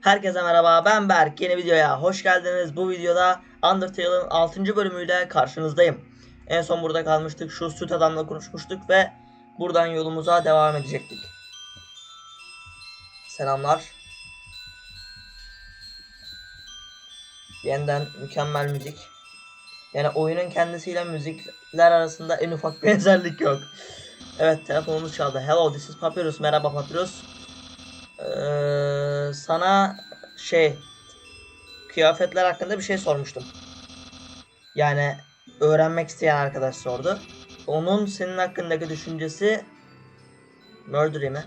Herkese merhaba ben Berk yeni videoya hoş geldiniz. Bu videoda Undertale'ın 6. bölümüyle karşınızdayım. En son burada kalmıştık şu süt adamla konuşmuştuk ve buradan yolumuza devam edecektik. Selamlar. Yeniden mükemmel müzik. Yani oyunun kendisiyle müzikler arasında en ufak benzerlik yok. Evet telefonumuz çaldı. Hello this is Papyrus. Merhaba Papyrus. Ee, sana şey kıyafetler hakkında bir şey sormuştum. Yani öğrenmek isteyen arkadaş sordu. Onun senin hakkındaki düşüncesi murder mi?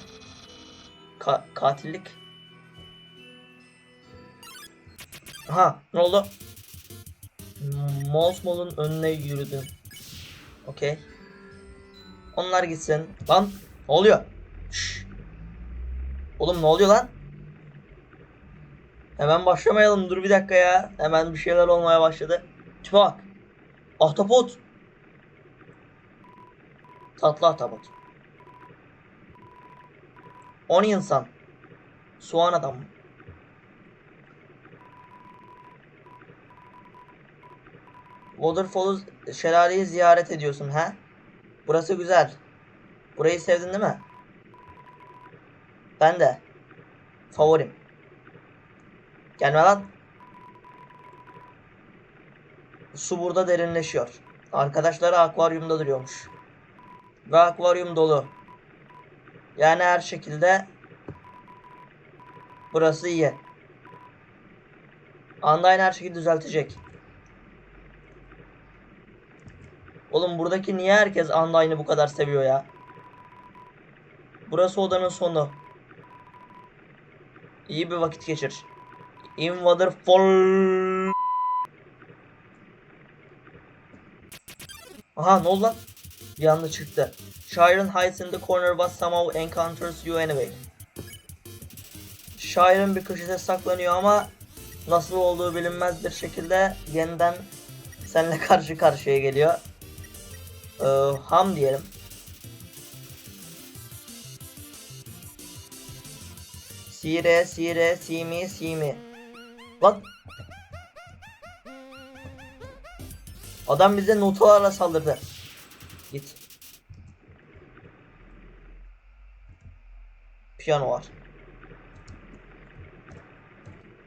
Ka- katillik. Aha ne oldu? Mosmol'un önüne yürüdün. Okey. Onlar gitsin. Lan ne oluyor? Şşş. Oğlum ne oluyor lan? Hemen başlamayalım dur bir dakika ya. Hemen bir şeyler olmaya başladı. Bak. Ahtapot. Tatlı ahtapot. On insan. Soğan adam. Waterfall'u şelaleyi ziyaret ediyorsun ha? Burası güzel. Burayı sevdin değil mi? Ben de. Favorim. Gelme lan. Su burada derinleşiyor. Arkadaşları akvaryumda duruyormuş. Ve akvaryum dolu. Yani her şekilde burası iyi. Undyne her şeyi düzeltecek. Oğlum buradaki niye herkes Undyne'ı bu kadar seviyor ya? Burası odanın sonu. İyi bir vakit geçir. In Waterfall. Aha ne oldu lan? Bir çıktı. Shiren hides in the corner but somehow encounters you anyway. Shiren bir köşede saklanıyor ama nasıl olduğu bilinmez bir şekilde yeniden seninle karşı karşıya geliyor. Ee, ham diyelim. Sire, sire, simi, simi. Lan. Adam bize notalarla saldırdı. Git. Piyano var.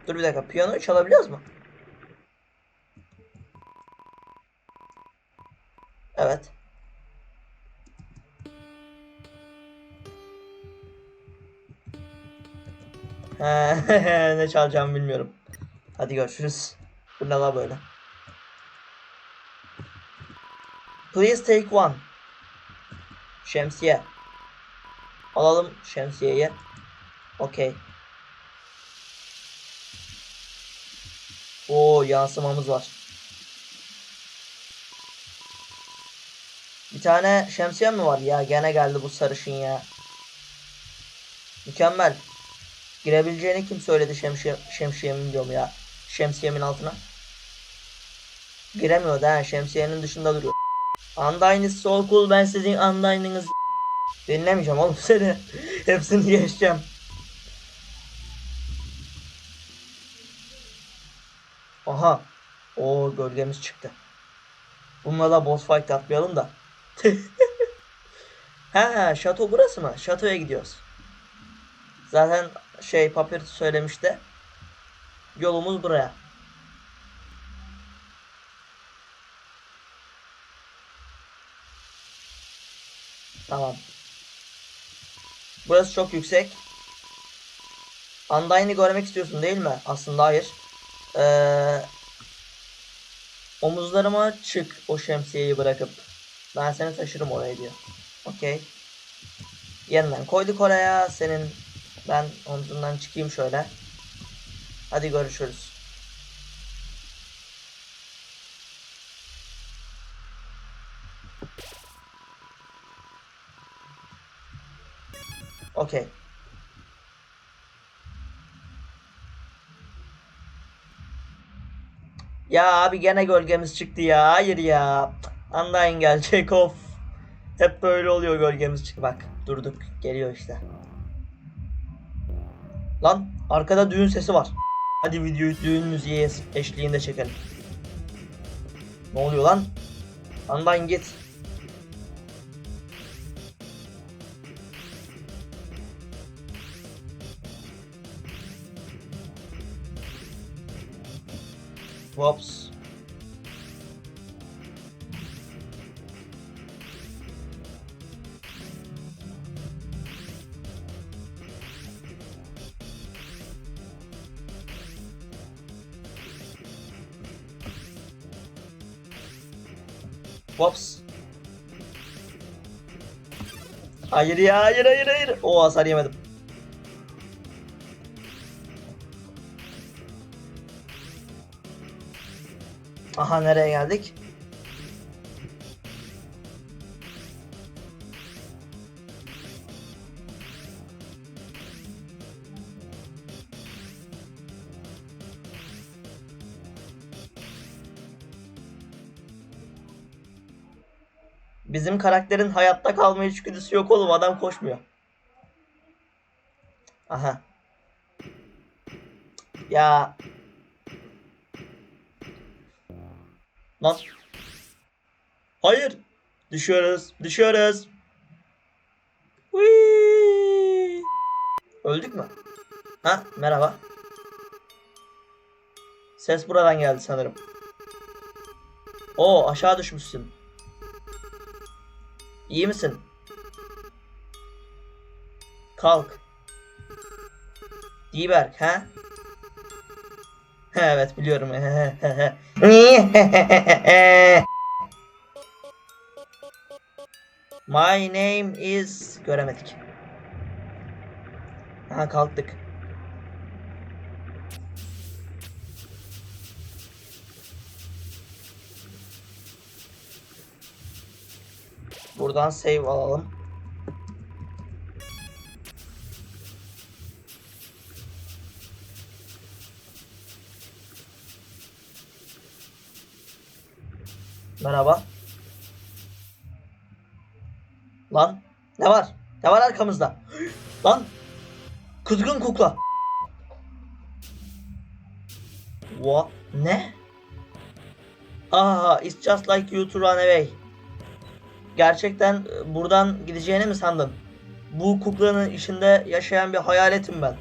Dur bir dakika. Piyanoyu çalabiliyoruz mu? Evet. Ne çalacağımı bilmiyorum. Hadi görüşürüz. Bu ne böyle? Please take one. Şemsiye. Alalım şemsiyeyi. Okey. Oo yansımamız var. Bir tane şemsiye mi var ya? Gene geldi bu sarışın ya. Mükemmel. Girebileceğini kim söyledi şemsiye, şemsiyemin diyorum ya. Şemsiyemin altına. Giremiyor da şemsiyenin dışında duruyor. Undyne is so cool ben sizin Undyne'ınız Dinlemeyeceğim oğlum seni. Hepsini geçeceğim. Aha. O gölgemiz çıktı. Bununla da boss fight atmayalım da. ha, şato burası mı? Şatoya gidiyoruz. Zaten şey Papyrus söylemişti. Yolumuz buraya. Tamam. Burası çok yüksek. Undyne'i görmek istiyorsun değil mi? Aslında hayır. Ee, omuzlarıma çık o şemsiyeyi bırakıp. Ben seni taşırım oraya diyor. Okey. Yeniden koyduk oraya. Senin ben omzundan çıkayım şöyle. Hadi görüşürüz. Okey. Ya abi gene gölgemiz çıktı ya. Hayır ya. Anlayın gelecek of. Hep böyle oluyor gölgemiz çıktı. Bak durduk. Geliyor işte. Lan Arkada düğün sesi var. Hadi videoyu düğün müziği eşliğinde çekelim. Ne oluyor lan? Andan git. Whoops. Hayır ya hayır hayır hayır. O hasar yemedim. Aha nereye geldik? Bizim karakterin hayatta kalma içgüdüsü yok oğlum adam koşmuyor. Aha. Ya. Lan. Hayır. Düşüyoruz. Düşüyoruz. Whee! Öldük mü? Ha merhaba. Ses buradan geldi sanırım. Oo aşağı düşmüşsün. İyi misin? Kalk. Diberk ha? evet biliyorum. My name is göremedik. Ha kalktık. Buradan save alalım. Merhaba. Lan ne var? Ne var arkamızda? Lan kızgın kukla. What? Ne? Aha, it's just like you to run away. Gerçekten e, buradan gideceğini mi sandın? Bu kuklanın içinde yaşayan bir hayaletim ben.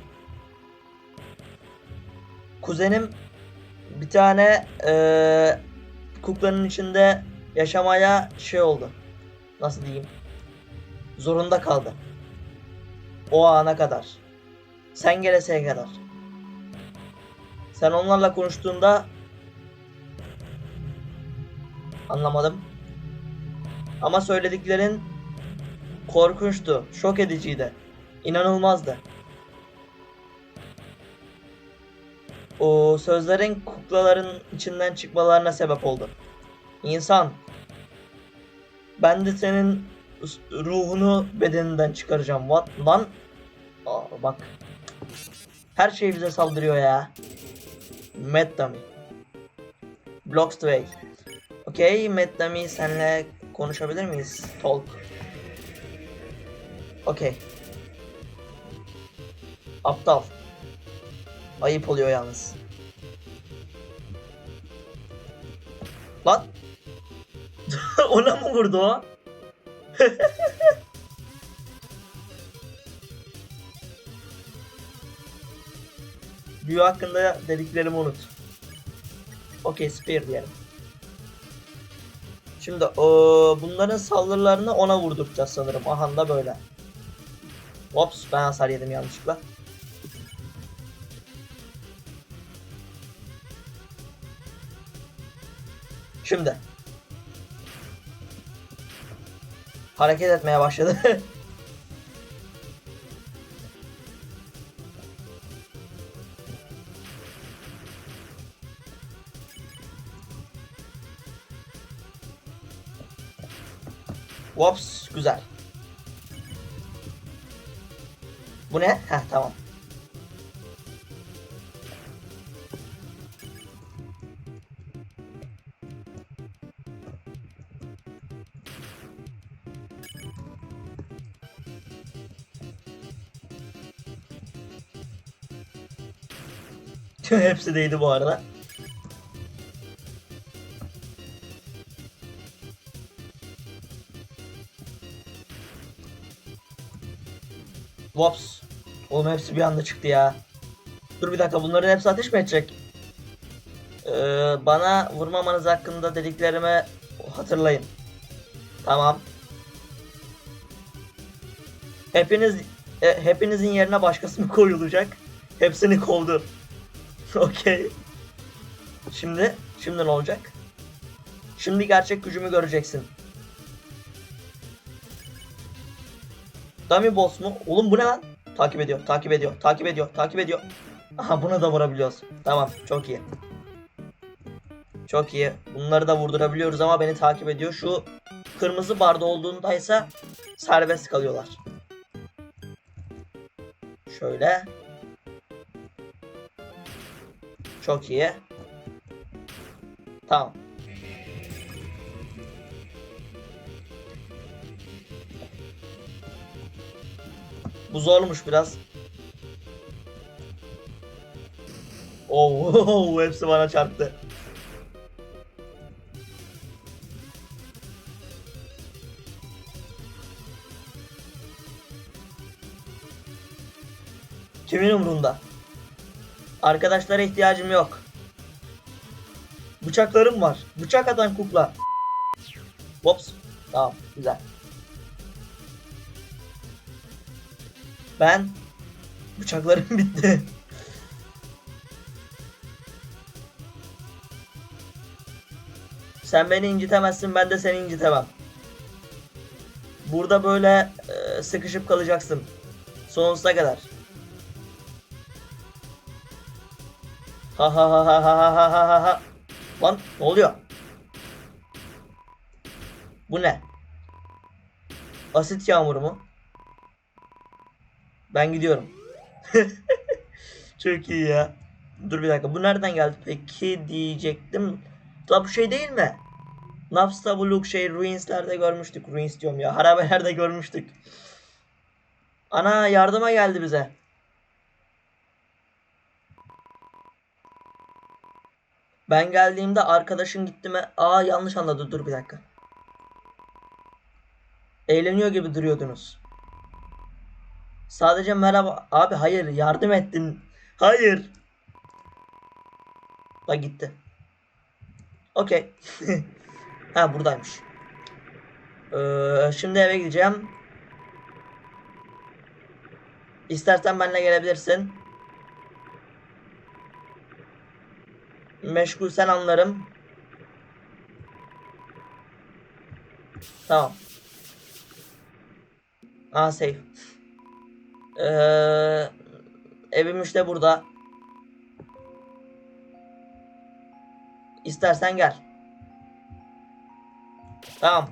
Kuzenim bir tane eee kuklanın içinde yaşamaya şey oldu. Nasıl diyeyim? Zorunda kaldı. O ana kadar. Sen geleseye kadar. Sen onlarla konuştuğunda anlamadım. Ama söylediklerin korkunçtu, şok ediciydi. İnanılmazdı. O sözlerin kuklaların içinden çıkmalarına sebep oldu. İnsan, ben de senin ruhunu bedeninden çıkaracağım. What lan? Aa, bak. Her şey bize saldırıyor ya. Mad Dummy. Bloxway. Okey, Mad Dummy senle konuşabilir miyiz? Talk. Okey. Aptal. Ayıp oluyor yalnız. Lan. Ona mı vurdu o? Büyü hakkında dediklerimi unut. Okey, spear diyelim. Şimdi o bunların saldırılarını ona vurduracağız sanırım. Aha da böyle. Ops ben hasar yedim yanlışlıkla. Şimdi. Hareket etmeye başladı. Wops güzel. Bu ne? Heh tamam. Hepsi değdi bu arada. Wops. Oğlum hepsi bir anda çıktı ya. Dur bir dakika bunların hepsi ateş mi edecek? Ee, bana vurmamanız hakkında dediklerimi hatırlayın. Tamam. Hepiniz e, hepinizin yerine başkası mı koyulacak? Hepsini kovdu. Okey. Şimdi, şimdi ne olacak? Şimdi gerçek gücümü göreceksin. Dummy boss mu? Oğlum bu ne lan? Takip ediyor, takip ediyor, takip ediyor, takip ediyor. Aha buna da vurabiliyoruz. Tamam, çok iyi. Çok iyi. Bunları da vurdurabiliyoruz ama beni takip ediyor. Şu kırmızı barda olduğunda ise serbest kalıyorlar. Şöyle. Çok iyi. Tamam. Bu zormuş biraz. Oo, hepsi bana çarptı. Kimin umurunda? Arkadaşlara ihtiyacım yok. Bıçaklarım var. Bıçak atan kukla. Hops. Tamam, güzel. Ben bıçaklarım bitti. Sen beni incitemezsin, ben de seni incitemem. Burada böyle e, sıkışıp kalacaksın. Sonsuza kadar. Ha ha ha ha ha ha ha ha. Lan ne oluyor? Bu ne? Asit yağmuru mu? Ben gidiyorum. Çok iyi ya. Dur bir dakika. Bu nereden geldi peki diyecektim. La bu şey değil mi? Napsta Blue şey Ruins'lerde görmüştük. Ruins diyorum ya. Harabelerde görmüştük. Ana yardıma geldi bize. Ben geldiğimde arkadaşın gitti mi? Aa yanlış anladı. Dur bir dakika. Eğleniyor gibi duruyordunuz. Sadece merhaba. Abi hayır yardım ettin. Hayır. Bak gitti. Okey. ha buradaymış. Ee, şimdi eve gideceğim. İstersen benimle gelebilirsin. Meşgulsen anlarım. Tamam. Aa safe. Ee, evim işte burada. İstersen gel. Tamam.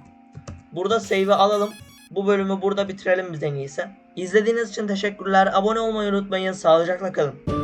Burada save'i alalım. Bu bölümü burada bitirelim biz en iyisi. İzlediğiniz için teşekkürler. Abone olmayı unutmayın. Sağlıcakla kalın.